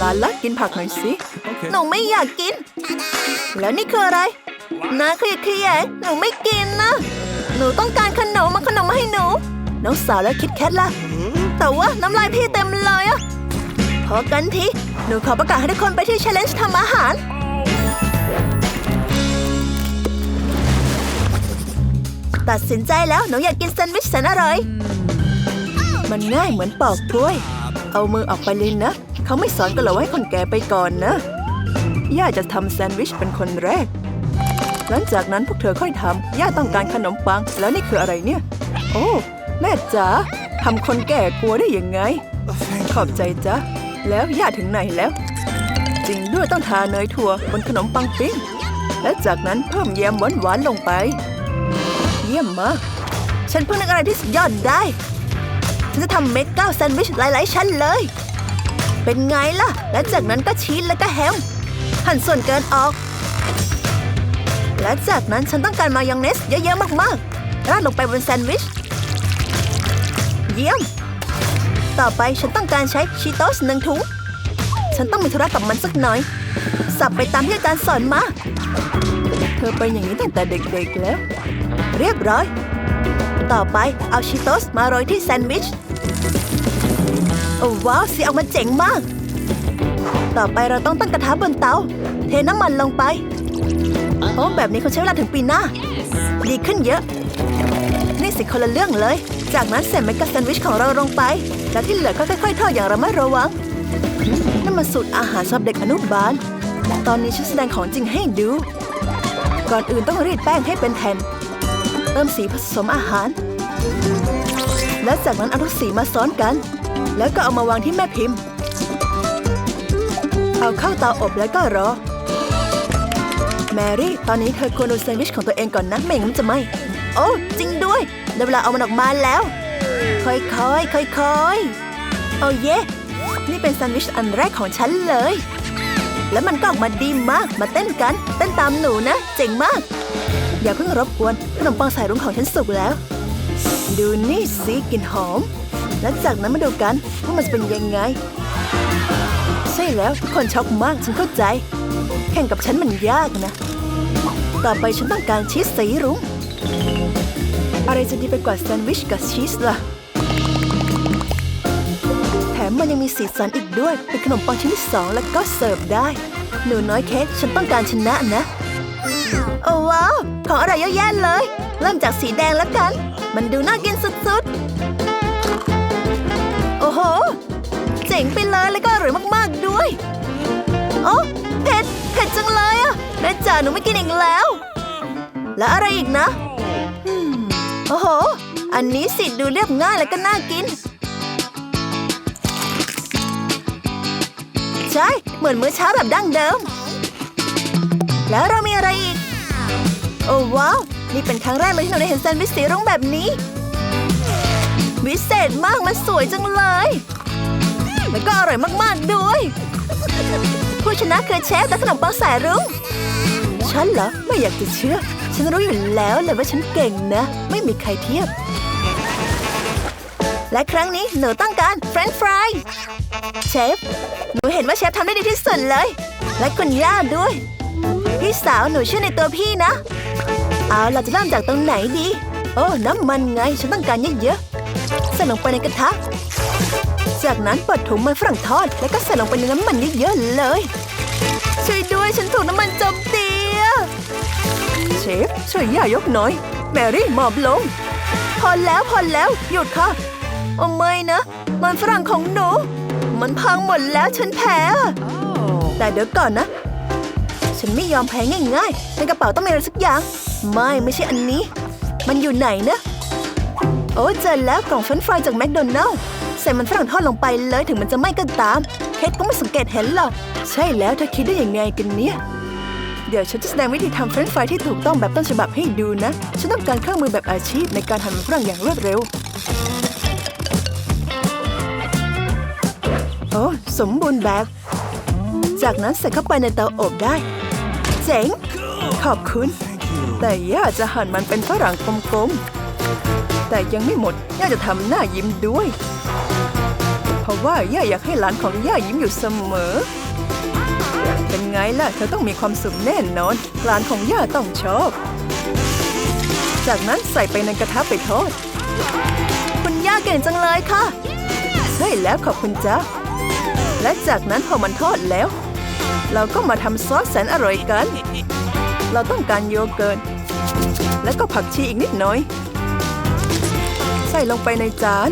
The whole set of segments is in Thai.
ลาละกินผักหน่อยสิ Okay. หนูไม่อยากกิน แล้วนี่คืออะไรนาขยะแขยงหนูไม่กินนะ หนูต้องการขนมมาขนมมาให้หนู น้องสาวและคิดแคทล่ะ แต่ว่าน้ำลายพี่เต็มเลยอะพอกันที หนูขอประกาศให้ทุกคนไปที่ challenge ทำอาหาร ตัดสินใจแล้วหนูอยากกินแซนด์วิชแสนอร่อย มันง่ายเหมือนปอกกล้วย เอามือออกไปเลยนะ เขาไม่สอนกันหรอว่าให้คนแก่ไปก่อนนะ ย่าจะทำแซนด์วิชเป็นคนแรก หลังจากนั้นพวกเธอค่อยทำย่าต้องการขนมปัง แล้วนี่คืออะไรเนี่ย โอ้ แม่จ๋าทำคนแก่กลัวได้ยังไง ขอบใจจ้ะ แล้วย่าถึงไหนแล้ว จริงด้วยต้องทาเนยถั่วบนขนมปังปิ้ง และจากนั้นเพิ่มแยมหวานๆลงไป เยี่ยมมาก ฉันเพิ่งนึกอะไรที่สุดยอดได้ ฉันจะทำเมกก้าแซนด์วิชหลายๆชั้นเลย เป็นไงล่ะ และจากนั้นก็ชีสแล้วก็แฮมหั่นส่วนเกินออก และจากนั้นฉันต้องการมายองเนสเยอะๆมากๆราดลงไปบนแซนด์วิช เยี่ยม ต่อไปฉันต้องการใช้ชีโตสหนึ่งถุง ฉันต้องมีธุระกับมันสักหน่อย สับไปตามที่อาจารย์สอนมา เธอเป็นอย่างนี้ตั้งแต่เด็กๆแล้ว เรียบร้อย ต่อไปเอาชีโตสมาโรยที่แซนด์วิช โอ้ว้าวสีออกมาเจ๋งมาก ต่อไปเราต้องตั้งกระทะบนเตา เทน้ำมันลงไป โอ้แบบนี้เขาใช้เวลาถึงปีหน้า ดีขึ้นเยอะ นี่สิคนละเรื่องเลย จากนั้นใส่เมกะแซนด์วิชของเราลงไป แล้วที่เหลือก็ค่อยๆทอดอย่างระมัดระวังนั่นมันสูตรอาหารสำหรับเด็กอนุบาล ตอนนี้ฉันแสดงของจริงให้ดู ก่อนอื่นต้องรีดแป้งให้เป็นแผ่น เติมสีผสมอาหาร แล้วจากนั้นเอาทุกสีมาซ้อนกัน แล้วก็เอามาวางที่แม่พิมพ์ เอาเข้าเตาอบแล้วก็รอ แมรี่ ตอนนี้เธอควรดูแซนด์วิชของตัวเองก่อนนะ ไม่งั้นจะไหมโอ้ จริงด้วยได้เวลาเอามันออกมาแล้ว ค่อยๆ ค่อยๆ โอ้เย่นี่เป็นแซนด์วิชอันแรกของฉันเลย แล้วมันก็ออกมาดีมาก มาเต้นกัน เต้นตามหนูนะ เจ๋งมาก อย่าเพิ่งรบกวน ขนมปังสายรุ้งของฉันสุกแล้ว ดูนี่สิกลิ่นหอม และจากนั้นมาดูกันว่ามันจะเป็นยังไง ใช่แล้วคนช็อกมากฉันเข้าใจ แข่งกับฉันมันยากนะ ต่อไปฉันต้องการชีสสีรุ้งอะไรจะดีไปกว่าแซนด์วิชกับชีสล่ะ แถมมันยังมีสีสันอีกด้วย เป็นขนมปังชิ้นที่สองแล้วก็เสิร์ฟได้ หนูน้อยเค้กฉันต้องการชนะนะ โอ้ว้าว ของอร่อยเยอะแยะเลย เริ่มจากสีแดงแล้วกัน มันดูน่ากินสุดๆ โอ้โห เจ๋งไปเลยแล้วก็อร่อยมากๆด้วย โอ้เผ็ดเผ็ดจังเลยอะแม่จ๋าหนูไม่กินอีกแล้ว แล้วอะไรอีกนะอืมโอ้โห อันนี้สิดูเรียบง่ายแล้วก็น่ากิน ใช่ เหมือนมื้อเช้าแบบดั้งเดิม แล้วเรามีอะไรอีก โอ้ว้าว นี่เป็นครั้งแรกเลยที่เราได้เห็นแซนด์วิชสีรุ้งแบบนี้ วิเศษมากมันสวยจังเลย แล้วก็อร่อยมากๆด้วย ผู้ชนะคือเชฟและขนมปังสายรุ้งฉันเหรอ ไม่อยากจะเชื่อ ฉันรู้อยู่แล้วเลยว่าฉันเก่งนะ ไม่มีใครเทียบ และครั้งนี้หนูต้องการเฟรนช์ฟรายเชฟ หนูเห็นว่าเชฟทำได้ดีที่สุดเลย และคุณย่าด้วย พี่สาวหนูเชื่อในตัวพี่นะ เอาเราจะเริ่มจากตรงไหนดี โอ้น้ำมันไงฉันต้องการเยอะๆใส่ลงไปในกระทะ จากนั้นเปิดถุงมันฝรั่งทอด แล้วก็ใส่ลงไปในน้ำมันเยอะๆเลย ช่วยด้วยฉันถูกน้ำมันโจมตีอะเชฟช่วยย่ายกหน่อย แมรี่หมอบลง พอแล้วพอแล้วหยุดค่ะโอ้ไม่นะ มันฝรั่งของหนู มันพังหมดแล้วฉันแพ้อะแต่เดี๋ยวก่อนนะ ฉันไม่ยอมแพ้ง่ายๆในกระเป๋าต้องมีอะไรสักอย่าง ไม่ไม่ใช่อันนี้ มันอยู่ไหนนะ โอ้เจอแล้วกล่องเฟรนฟรายจากแมคโดนัลล์ใส่มันฝรั่งทอดลงไปเลยถึงมันจะไหม้ก็ตามเคทก็ไม่สังเกตเห็นหรอกใช่แล้วเธอคิดได้ยังไงกันเนี่ยเดี๋ยวฉันจะแสดงวิธีทำเฟรนช์ฟรายที่ถูกต้องแบบต้นฉบับให้ดูนะ ฉันต้องการเครื่องมือแบบอาชีพในการหั่นมันฝรั่งอย่างรวดเร็ว โอ้ สมบูรณ์แบบ จากนั้นใส่เข้าไปในเตาอบได้ จ๋ง ขอบคุณ แต่ย่าจะหั่นมันเป็นฝรั่งกลมๆ แต่ยังไม่หมด ย่าจะทำหน้ายิ้มด้วยพราะว่าย่าอยากให้หลานของย่ายิ้มอยู่เสมอ เป็นไงล่ะ เธอต้องมีความสุขแน่นอน หลานของย่าต้องชอบ จากนั้นใส่ไปในกระทะไปทอด คุณย่าเก่งจังเลยค่ะ ใช่แล้วขอบคุณจ้าและจากนั้นพอมันทอดแล้ว เราก็มาทำซอสแสนอร่อยกัน เราต้องการโยเกิร์ต แล้วก็ผักชีอีกนิดหน่อย ใส่ลงไปในจาน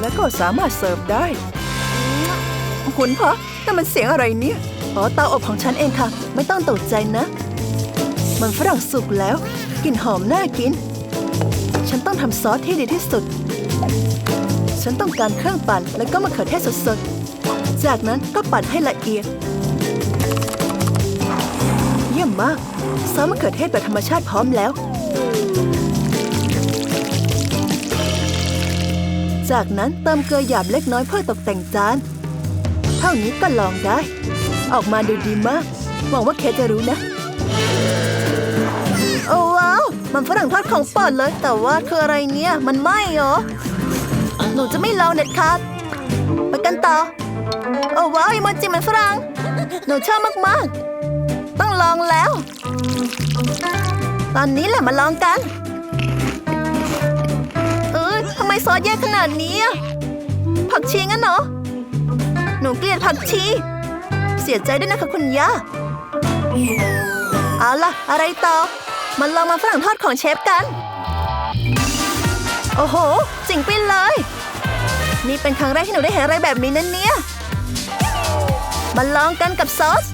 แล้วก็สามารถเสิร์ฟได้ คุณพะนั่นมันเสียงอะไรเนี่ย อ๋อเตาอบของฉันเองค่ะ ไม่ต้องตกใจนะ มันฝรั่งสุกแล้ว กลิ่นหอมน่ากิน ฉันต้องทำซอสที่ดีที่สุด ฉันต้องการเครื่องปั่นแล้วก็มะเขือเทศสดๆ จากนั้นก็ปั่นให้ละเอียด ยี่ยมมากซอสมะเขือเทศแบบธรรมชาติพร้อมแล้ว จากนั้นเติมเกลือหยาบเล็กน้อยเพื่อตกแต่งจาน เท่านี้ก็ลองได้ ออกมาดูดีมาก หวังว่าเคจะรู้นะ โอ้ว้าว มันฝรั่งทอดของปอดเลย แต่ว่าคืออะไรเนี่ย มันไหม้เหรอ หนูจะไม่ลองเด็ดขาดไปกันต่อ โอ้ว้าวอีโมจิมันฝรั่ง หนูชอบมากๆ ลองแล้ว ตอนนี้แหละมาลองกัน เออทำไมซอสแย่ขนาดนี้อะผักชีงั้นเหรอ หนูเกลียดผักชี เสียใจด้วยนะคะคุณย่า เอาล่ะ อะไรต่อ มันลองมาฝรั่งทอดของเชฟกัน โอ้โหจริงไปเลย นี่เป็นครั้งแรกที่หนูได้เห็นอะไรแบบนี้นั่นเนี่ยมาลองกันกับซอส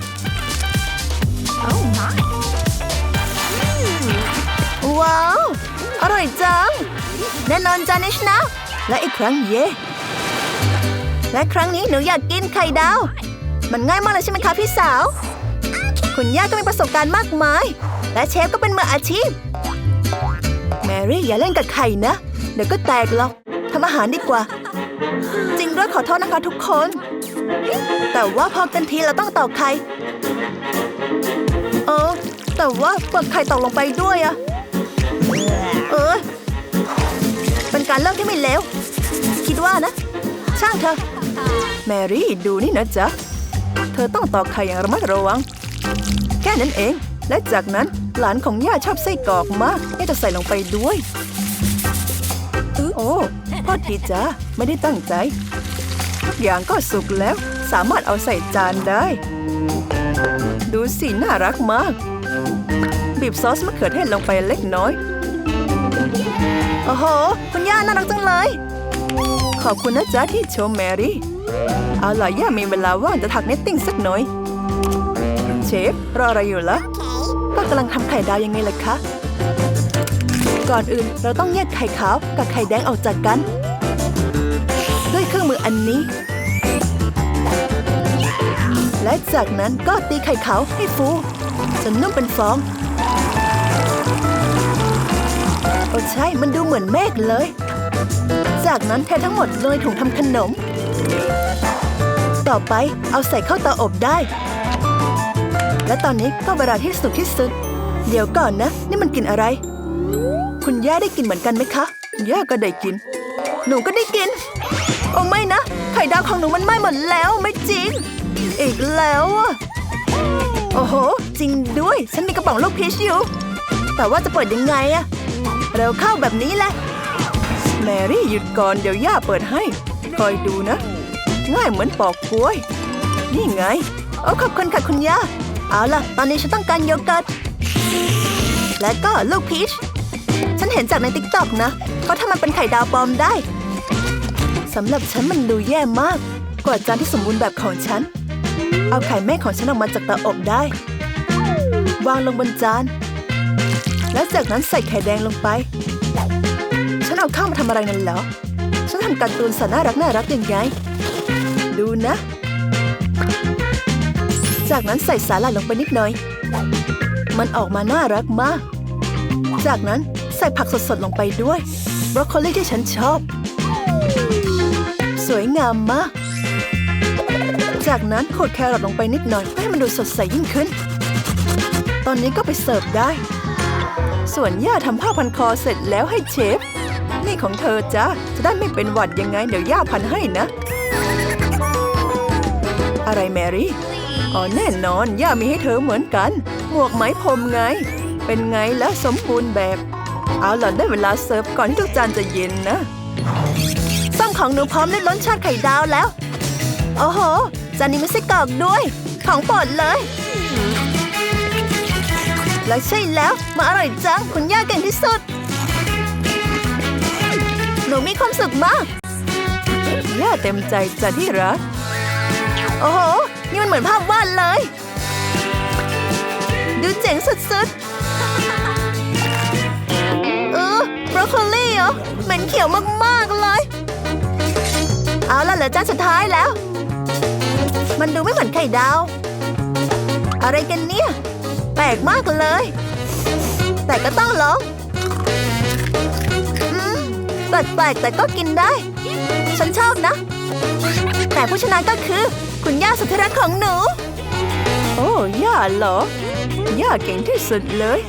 ว้าว อร่อยจัง แน่นอนจานิชนะ และอีกครั้งเย่และครั้งนี้หนูอยากกินไข่ดาว มันง่ายมากเลยใช่ไหมคะพี่สาว คุณย่าก็มีประสบการณ์มากมาย และเชฟก็เป็นมืออาชีพ แมรี่อย่าเล่นกับไข่นะ เดี๋ยวก็แตกหรอกทำอาหารดีกว่า จริงด้วยขอโทษนะคะทุกคน แต่ว่าพอกันทีเราต้องตอกไข่ เออ แต่ว่าเปลือกไข่ตกลงไปด้วยอะเออ เป็นการเริ่มที่ไม่เลวคิดว่านะ ช่างเถอแมรี่ดูนี่นะจ๊ะ เธอต้องตอกไข่อย่างระมัดระวัง แค่นั้นเอง และจากนั้นหลานของย่าชอบไส้กรอกมากย่าจะใส่ลงไปด้วยโอ้โทษทีจ้าไม่ได้ตั้งใจ ทุกอย่างก็สุกแล้ว สามารถเอาใส่จานได้ ดูสิน่ารักมาก บีบซอสมะเขือเทศลงไปเล็กน้อย โอ้โห คุณย่าน่ารักจังเลย ขอบคุณนะจ๊ะที่ชมแมรี่ เอาล่ะย่ามีเวลาว่างจะถักเนตติ้งสักหน่อย เชฟ รออะไรอยู่ล่ะ ก็กำลังทำไข่ดาวยังไงล่ะคะ ก่อนอื่นเราต้องแยกไข่ขาวกับไข่แดงออกจากกัน ด้วยเครื่องมืออันนี้ และจากนั้นก็ตีไข่ขาวให้ฟูจนนุ่มเป็นฟอง โอ้ใช่ มันดูเหมือนเมฆเลย จากนั้นเททั้งหมดลงในถุงทำขนม ต่อไปเอาใส่เข้าเตาอบได้ และตอนนี้ก็เวลาที่สุกที่สุด เดี๋ยวก่อนนะ นี่มันกินอะไร คุณย่าได้กินเหมือนกันไหมคะ ย่าก็ได้กิน หนูก็ได้กิน โอ้ไม่นะ ไข่ดาวของหนูมันไหม้หมดแล้วไม่จริง อีกแล้วอะโอ้โห จริงด้วย ฉันมีกระป๋องลูกพีชอยู่ แต่ว่าจะเปิดยังไงอะเร็วเข้าแบบนี้แหละ แมรี่หยุดก่อนเดี๋ยวย่าเปิดให้ คอยดูนะ ง่ายเหมือนปอกกล้วย นี่ไงโอ้ขอบคุณค่ะคุณย่า เอาล่ะ ตอนนี้ฉันต้องการโยเกิร์ต และก็ลูกพีช ฉันเห็นจากในติ๊กต็อกนะเขาทำมันเป็นไข่ดาวปลอมได้ สำหรับฉันมันดูแย่มาก กว่าจานที่สมบูรณ์แบบของฉัน เอาไข่แม่ของฉันออกมาจากเตาอบได้ วางลงบนจาน แล้วจากนั้นใส่ไข่แดงลงไป ฉันเอาข้าวมาทำอะไรนั่นเหรอ ฉันทำการ์ตูนสัตว์น่ารักน่ารักยังไง ดูนะ จากนั้นใส่สาหร่ายลงไปนิดหน่อย มันออกมาน่ารักมาก จากนั้นใส่ผักสดๆลงไปด้วยบรอกโคลีที่ฉันชอบ สวยงามมาก จากนั้นขดแครอทลงไปนิดหน่อยเพื่อให้มันดูสดใสยิ่งขึ้น ตอนนี้ก็ไปเสิร์ฟได้ ส่วนย่าทำผ้าพันคอเสร็จแล้วให้เชฟ นี่ของเธอจ้าจะได้ไม่เป็นหวัดยังไงเดี๋ยวย่าพันให้นะ อะไรแมรี่อ๋อแน่นอน ย่ามีให้เธอเหมือนกัน หมวกไหมพรมไง เป็นไงแล้วสมบูรณ์แบบ เอาล่ะได้เวลาเสิร์ฟก่อนที่ทุกจานจะเย็นนะ ของหนูพร้อมด้วยรสชาติไข่ดาวแล้ว โอ้โห จานนี้ไมีไส้กรอกด้วย ของโปรดเลย และใช่แล้วมาอร่อยจัง คุณย่าเก่งที่สุด หนูมีความสุขมากย่าเต็มใจจ้ะที่รัก โอ้โห นี่มันเหมือนภาพวาดเลย ดูเจ๋งสุดๆ เออ บรอกโคลีเหรอเหม็นเขียวมากๆเลย เอาล่ะเหลือจานสุดท้ายแล้ว มันดูไม่เหมือนไข่ดาว อะไรกันเนี่ย แปลกมากเลย แต่ก็ต้องลองอแปลกๆแต่ก็กินได้ ฉันชอบนะ แต่ผู้ชนะก็คือ คุณย่าสุดที่รักของหนู โอ้ย่าเหรอย่าเก่งที่สุดเลย